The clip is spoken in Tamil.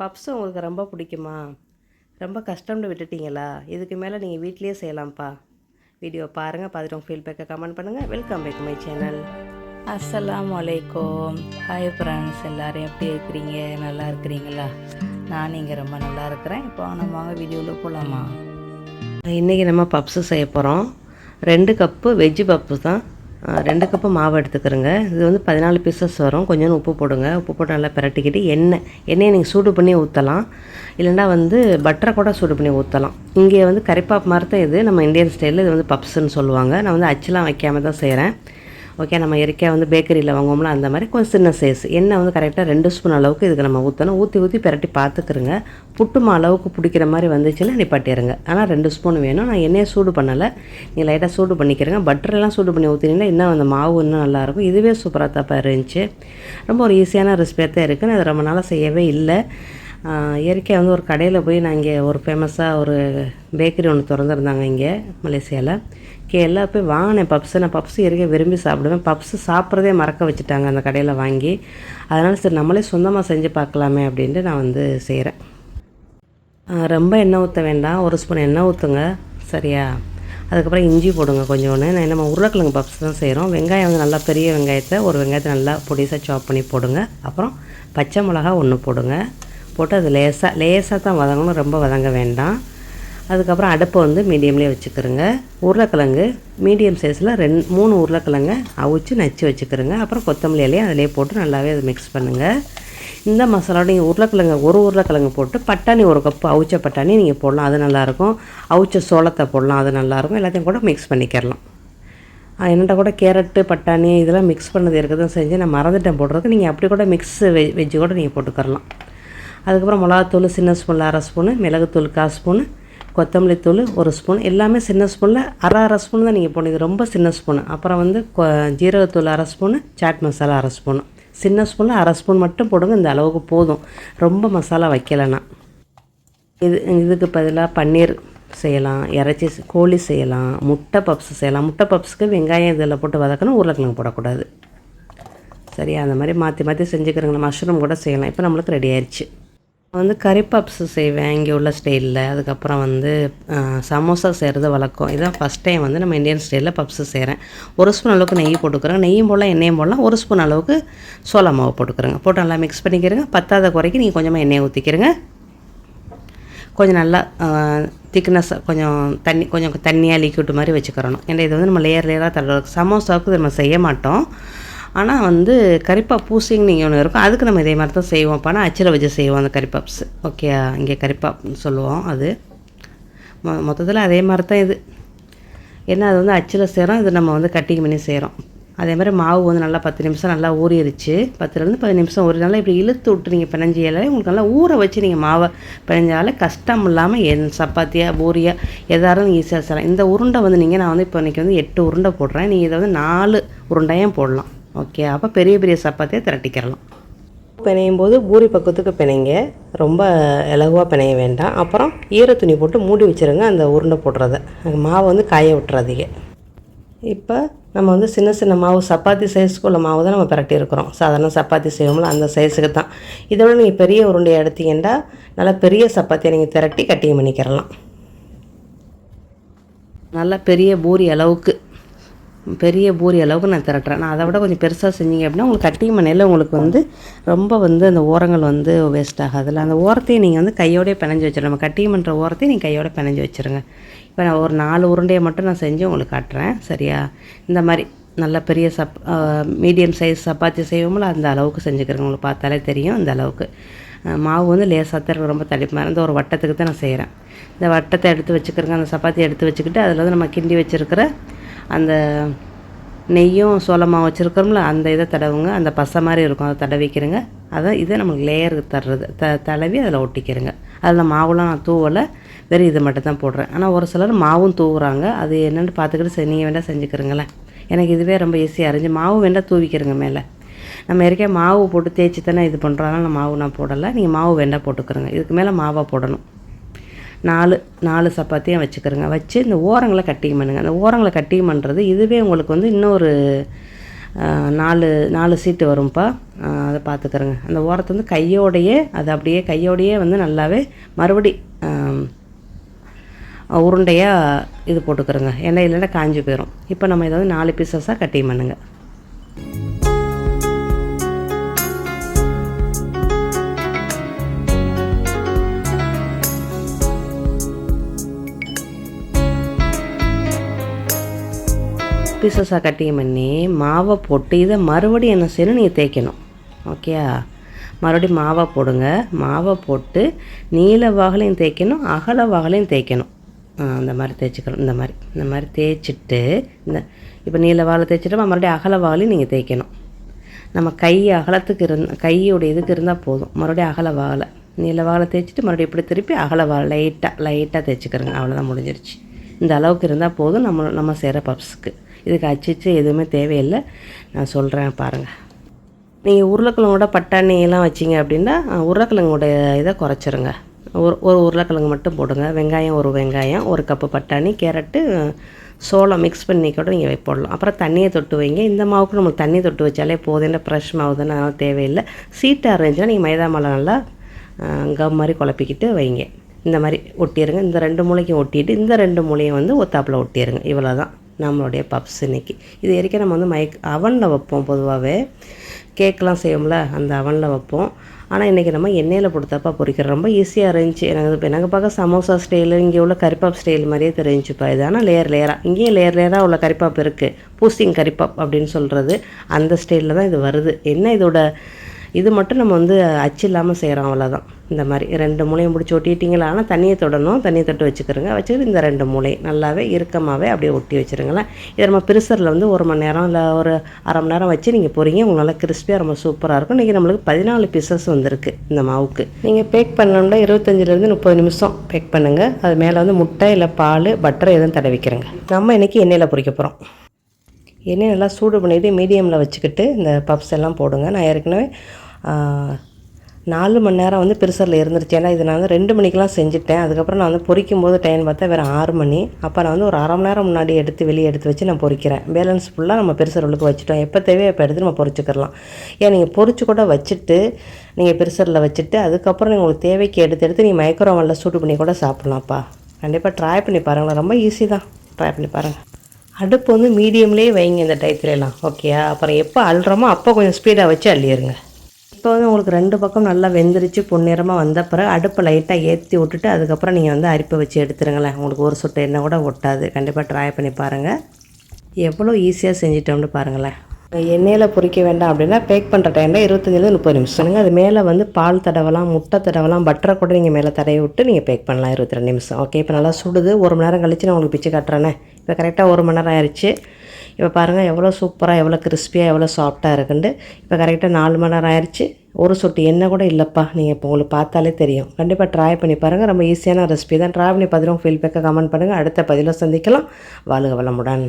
பப்ஸ் உங்களுக்கு ரொம்ப பிடிக்குமா? ரொம்ப கஷ்டம்னு விட்டுட்டீங்களா? இதுக்கு மேலே நீங்கள் வீட்லேயே செய்யலாம்ப்பா. வீடியோ பாருங்கள் பார்த்துட்டு உங்கள் ஃபீட்பேக்கை கமெண்ட் பண்ணுங்கள் வெல்கம் பேக் மை சேனல் அஸ்ஸலாமு அலைக்கும். ஹாய் ஃப்ரெண்ட்ஸ் எல்லோரும் எப்படி இருக்கிறீங்க? நல்லா இருக்கிறீங்களா? நான் இங்கே ரொம்ப நல்லா இருக்கிறேன். இப்போ நம்ம வாங்க வீடியோவில் போகலாமா இன்றைக்கி நம்ம பப்ஸு செய்ய போகிறோம் ரெண்டு கப்பு வெஜ்ஜு பப்பு தான். ரெண்டு கப்பு மாவு எடுத்துக்கிறோங்க. இது வந்து பதினாலு பீசஸ் வரும். கொஞ்சோண்டு உப்பு போடுங்க. உப்பு போட்டு நல்லா பிரட்டிக்கிட்டு எண்ணெய் எண்ணெயை நீங்கள் சூடு பண்ணி ஊற்றலாம் இல்லைன்னா வந்து பட்டரை கூட சூடு பண்ணி ஊற்றலாம் இங்கே வந்து கறிப்பாப் மாதிரி தான் இது நம்ம இந்தியன் ஸ்டைலில் இது வந்து பப்ஸுன்னு சொல்லுவாங்க. நான் வந்து அச்சுலாம் வைக்காம தான் செய்கிறேன் ஓகே நம்ம இயற்கையாக வந்து பேக்கரியில் வாங்குவோம்ல அந்த மாதிரி கொஞ்சம் சின்ன சைஸ் எண்ணெய் வந்து கரெக்டாக ரெண்டு ஸ்பூன் அளவுக்கு இதுக்கு நம்ம ஊற்றணும் ஊற்றி ஊற்றி பிரட்டி பார்த்துக்கிறோங்க புட்டுமா அளவுக்கு பிடிக்கிற மாதிரி வந்துச்சுன்னா நிப்பாட்டிடுங்க ஆனால் ரெண்டு ஸ்பூன் வேணும். நான் எண்ணெயை சூடு பண்ணலை. நீங்கள் லைட்டாக சூடு பண்ணிக்கிறேங்க பட்டரெல்லாம் சூடு பண்ணி ஊற்றினீங்கன்னா இன்னும் அந்த மாவு இன்னும் நல்லாயிருக்கும். இதுவே சூப்பராக தப்பாக இருந்துச்சு. ரொம்ப ஒரு ஈஸியான ரெசிபியாக தான் இருக்குது நான் இது ரொம்ப நாளாக செய்யவே இல்லை. இயற்கையாக வந்து ஒரு கடையில் போய் நான் இங்கே ஒரு ஃபேமஸாக ஒரு பேக்கரி ஒன்று திறந்துருந்தாங்க இங்கே மலேசியாவில் கே எல்லாம் போய் வாங்கினேன் பப்ஸு நான் பப்ஸு இயற்கை விரும்பி சாப்பிடுவேன். பப்ஸு சாப்பிட்றதே மறக்க வச்சுட்டாங்க அந்த கடையில் வாங்கி. அதனால் சரி நம்மளே சொந்தமாக செஞ்சு பார்க்கலாமே அப்படின்ட்டு நான் வந்து செய்கிறேன் ரொம்ப எண்ணெய் ஊற்ற வேண்டாம். ஒரு ஸ்பூன் எண்ணெய் ஊற்றுங்க சரியா? அதுக்கப்புறம் இஞ்சி போடுங்க கொஞ்சோன்னு நான் நம்ம உருளைக்கிழங்கு பப்ஸ் தான் செய்கிறோம் வெங்காயம் வந்து நல்லா பெரிய வெங்காயத்தை ஒரு வெங்காயத்தை நல்லா பொடிசாக சாப் பண்ணி போடுங்க. அப்புறம் பச்சை மிளகா ஒன்று போடுங்க. போட்டு அது லேசாக லேசாக தான் வதங்கணும். ரொம்ப வதங்க வேண்டாம். அதுக்கப்புறம் அடுப்பை வந்து மீடியம்லேயே வச்சுக்கிறோங்க. உருளைக்கிழங்கு மீடியம் சைஸில் ரெண்டு மூணு உருளைக்கிழங்க அவிச்சு நச்சு வச்சுக்கிறோங்க. அப்புறம் கொத்தமல்லி இலையும் அதிலே போட்டு நல்லாவே அதை மிக்ஸ் பண்ணுங்கள் இந்த மசாலாவோட நீங்கள் உருளைக்கிழங்கு ஒரு உருளைக்கிழங்கு போட்டு பட்டாணி ஒரு கப்பு அவிச்ச பட்டாணி நீங்கள் போடலாம். அது நல்லாயிருக்கும் அவிச்ச சோளத்தை போடலாம். அது நல்லாயிருக்கும் எல்லாத்தையும் கூட மிக்ஸ் பண்ணிக்கிறலாம். என்னட்ட கூட கேரட்டு பட்டாணி இதெல்லாம் மிக்ஸ் பண்ணது இருக்கதான் செஞ்சு நான் மறந்துட்டேன் போடுறதுக்கு. நீங்கள் அப்படி கூட மிக்ஸ் வெ வெஜ்ஜு கூட நீங்கள் போட்டுக்கரலாம் அதுக்கப்புறம் மிளகாத்தூள் சின்ன ஸ்பூனில் அரை ஸ்பூனு மிளகுத்தூள் கால் ஸ்பூனு கொத்தமல்லி தூள் ஒரு ஸ்பூன் எல்லாமே சின்ன ஸ்பூனில் அரை அரை ஸ்பூன் தான் நீங்கள் போடுங்க இது ரொம்ப சின்ன ஸ்பூனு அப்புறம் வந்து கொ ஜீரகத்தூள் அரை ஸ்பூனு சாட் மசாலா அரை ஸ்பூனு சின்ன ஸ்பூனில் அரை ஸ்பூன் மட்டும் போடுங்க. இந்த அளவுக்கு போதும். ரொம்ப மசாலா வைக்கலைன்னா. இது இதுக்கு பதிலாக பன்னீர் செய்யலாம். இறைச்சி கோழி செய்யலாம். முட்டை பப்ஸ் செய்யலாம். முட்டை பப்ஸுக்கு வெங்காயம் இதில் போட்டு வதக்கணும். உருளைக்கிழங்கு போடக்கூடாது. சரியா? அந்த மாதிரி மாற்றி மாற்றி செஞ்சுக்கிறோங்களா? மஷ்ரூம் கூட செய்யலாம். இப்போ நம்மளுக்கு ரெடி ஆயிடுச்சு வந்து கறி பப்ஸ் செய்வேன் இங்கே உள்ள ஸ்டைலில். அதுக்கப்புறம் வந்து சமோசா செய்கிறது வழக்கம். இதான் ஃபஸ்ட் டைம் வந்து நம்ம இந்தியன் ஸ்டைலில் பப்ஸு செய்கிறேன் ஒரு ஸ்பூன் அளவுக்கு நெய் போட்டுக்கிறேன். நெய்யும் போடலாம் எண்ணெயும் போடலாம். ஒரு ஸ்பூன் அளவுக்கு சோளா மாவு போட்டுக்கிறேங்க. போட்டு நல்லா மிக்ஸ் பண்ணிக்கிறேங்க. பத்தாத குறைக்கு நீங்கள் கொஞ்சமாக எண்ணெயை ஊற்றிக்கிறங்க கொஞ்சம் நல்லா திக்னஸ் கொஞ்சம் தண்ணி கொஞ்சம் தண்ணியாக லிக்விட் மாதிரி வச்சுக்கிறணும். ஏன்னா இது வந்து நம்ம லேயர் லேயராக தட சமோசாவுக்கு நம்ம செய்ய மாட்டோம். ஆனால் வந்து கரிப்பா பூசிங் நீங்கள் ஒன்று இருக்கும். அதுக்கு நம்ம இதே மாதிரி தான் செய்வோம். அப்போ ஆனால் அச்சில் வச்சு செய்வோம் அந்த கரிப்பாப்ஸ் ஓகே இங்கே கறிப்பாப்னு சொல்லுவோம் அது. மொ மொத்தத்தில் அதே மாதிரி தான் இது. ஏன்னா அது வந்து அச்சில் செய்கிறோம் இது நம்ம வந்து கட்டிங் பண்ணி செய்கிறோம் அதே மாதிரி மாவு வந்து நல்லா பத்து நிமிஷம் நல்லா ஊறிடுச்சு பத்துலேருந்து பதினஞ்சு நிமிஷம் ஒரு நாள் இப்படி இழுத்து விட்டு நீங்கள் பிணைஞ்சியாலே உங்களுக்கு நல்லா ஊற வச்சு நீங்கள் மாவை பிணைஞ்சாலே கஷ்டம் இல்லாமல் என் சப்பாத்தியாக பூரியா எதாரும் ஈஸியாக செய்யலாம். இந்த உருண்டை வந்து நீங்கள் நான் வந்து இப்போ இன்றைக்கி வந்து எட்டு உருண்டை போடுறேன். நீங்கள் இதை வந்து நாலு உருண்டையும் போடலாம். ஓகே அப்போ பெரிய பெரிய சப்பாத்தியை திரட்டிக்கிறலாம். பிணையும் போது பூரி பக்கத்துக்கு பிணைங்க. ரொம்ப இலகுவாக பிணைய வேண்டாம். அப்புறம் ஈர துணி போட்டு மூடி வச்சிருங்க அந்த உருண்டை போடுறத. அந்த மாவை வந்து காய விட்டுறாதீங்க. இப்போ நம்ம வந்து சின்ன சின்ன மாவு சப்பாத்தி சைஸ்க்கு உள்ள மாவு தான் நம்ம பிரட்டி இருக்கிறோம். சாதாரண சப்பாத்தி செய்வோம்ல அந்த சைஸுக்கு தான். இதோட நீங்கள் பெரிய உருண்டையை எடுத்தீங்கன்னா நல்லா பெரிய சப்பாத்தியை நீங்கள் திரட்டி கட்டிங் பண்ணிக்கிறலாம். நல்லா பெரிய பூரி அளவுக்கு பெரிய பூரி அளவுக்கு நான் திரட்டுறேன். நான் அதை விட கொஞ்சம் பெருசாக செஞ்சீங்க அப்படின்னா உங்களுக்கு கட்டிங் மனையில் உங்களுக்கு வந்து ரொம்ப வந்து அந்த ஓரங்கள் வந்து வேஸ்ட் ஆகாதுல்ல. அந்த ஓரத்தையும் நீங்கள் வந்து கையோடய பிணைஞ்சு வச்சிடணும் நம்ம கட்டிங் பண்ணுற ஓரத்தையும் நீங்கள் கையோட பிணைஞ்சு வச்சுருங்க. இப்போ நான் ஒரு நாலு உருண்டையை மட்டும் நான் செஞ்சு உங்களுக்கு காட்டுறேன். சரியா? இந்த மாதிரி நல்ல பெரிய சப் மீடியம் சைஸ் சப்பாத்தி செய்வோம்ல அந்த அளவுக்கு செஞ்சுக்கிறேங்க உங்களுக்கு பார்த்தாலே தெரியும் அந்த அளவுக்கு. மாவு வந்து லேசாக தான் ரொம்ப தடிப்பாக இருந்து ஒரு வட்டத்துக்கு தான் நான் செய்கிறேன் இந்த வட்டத்தை எடுத்து வச்சுக்கிறேங்க. அந்த சப்பாத்தி எடுத்து வச்சுக்கிட்டு அதில் வந்து நம்ம கிண்டி வச்சுருக்கிற அந்த நெய்யும் சோளமாக வச்சுருக்கிறோம்ல அந்த இதை தடவுங்க. அந்த பசை மாதிரி இருக்கும் அதை தடவிக்கிறங்க அதை இதை நம்மளுக்கு லேயருக்கு தர்றது த தடவி அதில் ஒட்டிக்கிறங்க. அதில் மாவுலாம் நான் தூவலை வெறும் இது மட்டும் தான் போடுறேன். ஆனால் ஒரு சிலர் மாவும் தூவுறாங்க. அது என்னென்னு பார்த்துக்கிட்டு செ- நீங்கள் வேண்டாம் செஞ்சுக்கிறீங்களேன் எனக்கு இதுவே ரொம்ப ஈஸியாக இருந்துச்சு. மாவு வேண்டாம் தூவிக்கிறங்க மேலே. நம்ம ஏற்கனவே மாவு போட்டு தேய்ச்சி தானே இது பண்ணுறோம் அதனால் மாவு நான் போடலை. நீங்கள் மாவு வேண்டாம் போட்டுக்கிறோங்க இதுக்கு மேலே மாவாக போடணும். நாலு நாலு சப்பாத்தியும் வச்சுக்கிறோங்க. வச்சு இந்த ஓரங்களை கட்டிங் பண்ணுங்கள் அந்த ஓரங்களை கட்டிங் பண்ணுறது இதுவே உங்களுக்கு வந்து இன்னொரு நாலு நாலு சீட்டு வரும்ப்பா அதை பார்த்துக்கிறேங்க. அந்த ஓரத்தை வந்து கையோடையே அது அப்படியே கையோடையே வந்து நல்லாவே மறுபடி உருண்டையாக இது போட்டுக்கிறோங்க. ஏன்னா இல்லைன்னா காஞ்சி போயிடும் இப்போ நம்ம இதை வந்து நாலு பீசஸாக கட்டிங் பண்ணுங்க. பீசஸாக கட்டிங் பண்ணி மாவை போட்டு இதை மறுபடியும் என்ன செய்யணும் நீங்கள் தேய்க்கணும். ஓகேயா மறுபடியும் மாவை போடுங்க. மாவை போட்டு நீல வாகலையும் தேய்க்கணும் அகல வாகலையும் தேய்க்கணும். அந்த மாதிரி தேய்ச்சிக்கணும். இந்த மாதிரி. இந்த மாதிரி தேய்ச்சிட்டு இந்த இப்போ நீல வாகலை தேய்ச்சிட்டு மறுபடியும் அகல வாகலையும் நீங்கள் தேய்க்கணும். நம்ம கை அகலத்துக்கு இருந்த கையோட இதுக்கு இருந்தால் போதும். மறுபடியும் அகல வாகலை. நீல வாகலை தேய்ச்சிட்டு மறுபடியும் இப்படி திருப்பி அகல வாழை லைட்டாக லைட்டாக தேய்ச்சிக்கிறோங்க. அவ்வளோதான் முடிஞ்சிருச்சு. இந்த அளவுக்கு இருந்தால் போதும் நம்ம நம்ம செய்கிற பப்ஸுக்கு இதுக்கு அச்சிச்சு எதுவுமே தேவையில்லை. நான் சொல்கிறேன் பாருங்கள் நீங்கள் உருளைக்கிழங்கோட பட்டாணியெல்லாம் வச்சிங்க அப்படின்னா உருளைக்கிழங்குடைய உருளைக்கிழங்கோட இதை குறைச்சிருங்க. ஒரு ஒரு உருளைக்கிழங்கு மட்டும் போடுங்க. வெங்காயம் ஒரு வெங்காயம் ஒரு கப்பு பட்டாணி கேரட்டு சோளம் மிக்ஸ் பண்ணி கூட நீங்கள் போடலாம். அப்புறம் தண்ணியை தொட்டு வைங்க. இந்த மாவுக்கு நம்மளுக்கு தண்ணி தொட்டு வச்சாலே போதும். இல்லை ஃப்ரெஷ் மாவு தானே அதனால் தேவையில்லை. சீட்டாக இருந்துச்சுன்னா நீங்கள் மைதா மாலை நல்லா கம் மாதிரி குழப்பிக்கிட்டு வைங்க. இந்த மாதிரி ஒட்டிடுங்க இந்த ரெண்டு மூளைக்கும் ஒட்டிட்டு இந்த ரெண்டு மூளையும் வந்து ஒத்தாப்பில் ஒட்டிடுங்க இவ்வளோ தான் நம்மளுடைய பப்ஸ் இன்னைக்கு. இது வரைக்கும் நம்ம வந்து மைக் அவனில் வைப்போம் பொதுவாகவே கேக்கெலாம் செய்வோம்ல அந்த அவனில் வைப்போம். ஆனால் இன்றைக்கி நம்ம எண்ணெயில் போட்டுத்தப்பா பொரிக்கிறோம் ரொம்ப ஈஸியாக இருந்துச்சு. எனக்கு இப்போ எனக்கு பார்க்க சமோசா ஸ்டைலு இங்கே உள்ள கரிப்பாப் ஸ்டைல் மாதிரியே தெரிஞ்சுப்பா. இது ஆனால் லேயர் லேயராக இங்கேயும் லேயர் லேயராக உள்ள கரிப்பாப் இருக்குது பூஸ்டிங் கரிப்பாப் அப்படின்னு சொல்கிறது அந்த ஸ்டைலில் தான் இது வருது. என்ன இதோட இது மட்டும் நம்ம வந்து அச்சு இல்லாமல் செய்கிறோம் அவ்வளோதான் இந்த மாதிரி ரெண்டு மூலையும் பிடிச்சி ஒட்டிட்டீங்களா? ஆனால் தண்ணியை தொடணும். தண்ணியை தொட்டு வச்சுக்கிறோங்க. வச்சுக்கிட்டு இந்த ரெண்டு மூலையும் நல்லாவே இறுக்கமாகவே அப்படியே ஒட்டி வச்சுருங்களேன். இதை நம்ம பிரிசரில் வந்து ஒரு மணி நேரம் இல்லை ஒரு அரை மணி நேரம் வச்சு நீங்கள் போகிறீங்க உங்களுக்கு நல்லா கிறிஸ்பியாக ரொம்ப சூப்பராக இருக்கும். இன்றைக்கி நம்மளுக்கு பதினாலு பீசஸ் வந்திருக்கு இந்த மாவுக்கு. நீங்கள் பேக் பண்ணோம்னா இருபத்தஞ்சிலேருந்து முப்பது நிமிஷம் பேக் பண்ணுங்கள் அது மேலே வந்து முட்டை இல்லை பால் பட்டர் எதுவும் தடவிக்கிறேங்க. நம்ம இன்றைக்கி எண்ணெயில் பொறிக்க போகிறோம் எண்ணெய் நல்லா சூடு பண்ணிவிட்டு மீடியமில் வச்சுக்கிட்டு இந்த பப்ஸ் எல்லாம் போடுங்க. நான் ஏற்கனவே நாலு மணி நேரம் வந்து பிரிசரில் இருந்துருச்சு. ஏன்னா இது நான் வந்து ரெண்டு மணிக்கெலாம் செஞ்சுட்டேன். அதுக்கப்புறம் நான் வந்து பொறிக்கும் போது டைம் பார்த்தா வேறு ஆறு மணி. அப்போ நான் வந்து ஒரு அரை மணி நேரம் முன்னாடி எடுத்து வெளியே எடுத்து வச்சு நான் பொறிக்கிறேன். பேலன்ஸ் ஃபுல்லாக நம்ம பெருசர் உள்ளுக்கு வச்சுட்டோம். எப்போ தேவையோ அப்போ எடுத்து நம்ம பொறிச்சிக்கிறலாம். ஏன் நீங்கள் பொறிச்சு கூட வச்சுட்டு நீங்கள் பிரிசரில் வச்சுட்டு அதுக்கப்புறம் நீங்கள் உங்களுக்கு தேவைக்கு எடுத்து எடுத்து நீங்கள் மைக்ரோவனில் சூடு பண்ணி கூட சாப்பிட்லாம்ப்பா. கண்டிப்பாக ட்ரை பண்ணி பாருங்களேன். ரொம்ப ஈஸி தான். ட்ரை பண்ணி பாருங்கள் அடுப்பு வந்து மீடியம்லேயே வைங்க இந்த டயத்துலலாம் ஓகேயா அப்புறம் எப்போ அள்ளுறோமோ அப்போ கொஞ்சம் ஸ்பீடாக வச்சு அள்ளிடுங்க இப்போ வந்து உங்களுக்கு ரெண்டு பக்கம் நல்லா வெந்துருச்சு பொன்னிறமாக வந்த பிறகு அடுப்பை லைட்டாக ஏற்றி விட்டுட்டு அதுக்கப்புறம் நீங்கள் வந்து அரிப்பை வச்சு எடுத்துருங்களேன். உங்களுக்கு ஒரு சொட்டு எண்ணெய் கூட ஒட்டாது. கண்டிப்பாக ட்ரை பண்ணி பாருங்கள் எவ்வளோ ஈஸியாக செஞ்சிட்டோம்னு பாருங்களேன். எண்ணெயில் பொறிக்க வேண்டாம் அப்படின்னா பேக் பண்ணுற டைமில் இருபத்தஞ்சிலேருந்து முப்பது நிமிஷம். அது மேலே வந்து பால் தடவலாம் முட்டை தடவலாம் பட்டரை கூட நீங்கள் மேலே தடவி விட்டு நீங்கள் பேக் பண்ணலாம் இருபத்தி ரெண்டு நிமிஷம். ஓகே இப்போ நல்லா சுடுது. ஒரு மணி நேரம் கழிச்சு நான் உங்களுக்கு பிச்சு காட்டுறேனே. இப்போ கரெக்டாக ஒரு மணி நேரம் ஆயிடுச்சு இப்போ பாருங்கள் எவ்வளோ சூப்பராக எவ்வளோ கிறிஸ்பியாக எவ்வளோ சாஃப்டாக இருக்குன்ட்டு இப்போ கரெக்டாக நாலு மணி நேரம் ஆயிடுச்சு ஒரு சொட்டு எண்ணெய் கூட இல்லைப்பா நீங்கள் இப்போ உங்களுக்கு பார்த்தாலே தெரியும். கண்டிப்பாக ட்ரை பண்ணி பாருங்கள் ரொம்ப ஈஸியான ரெசிபி தான். ட்ரை பண்ணி பார்த்துட்டு ஃபீல்பேக்கை கமெண்ட் பண்ணுங்கள் அடுத்த பதிலாக சந்திக்கலாம். வாழ்க வளமுடன்.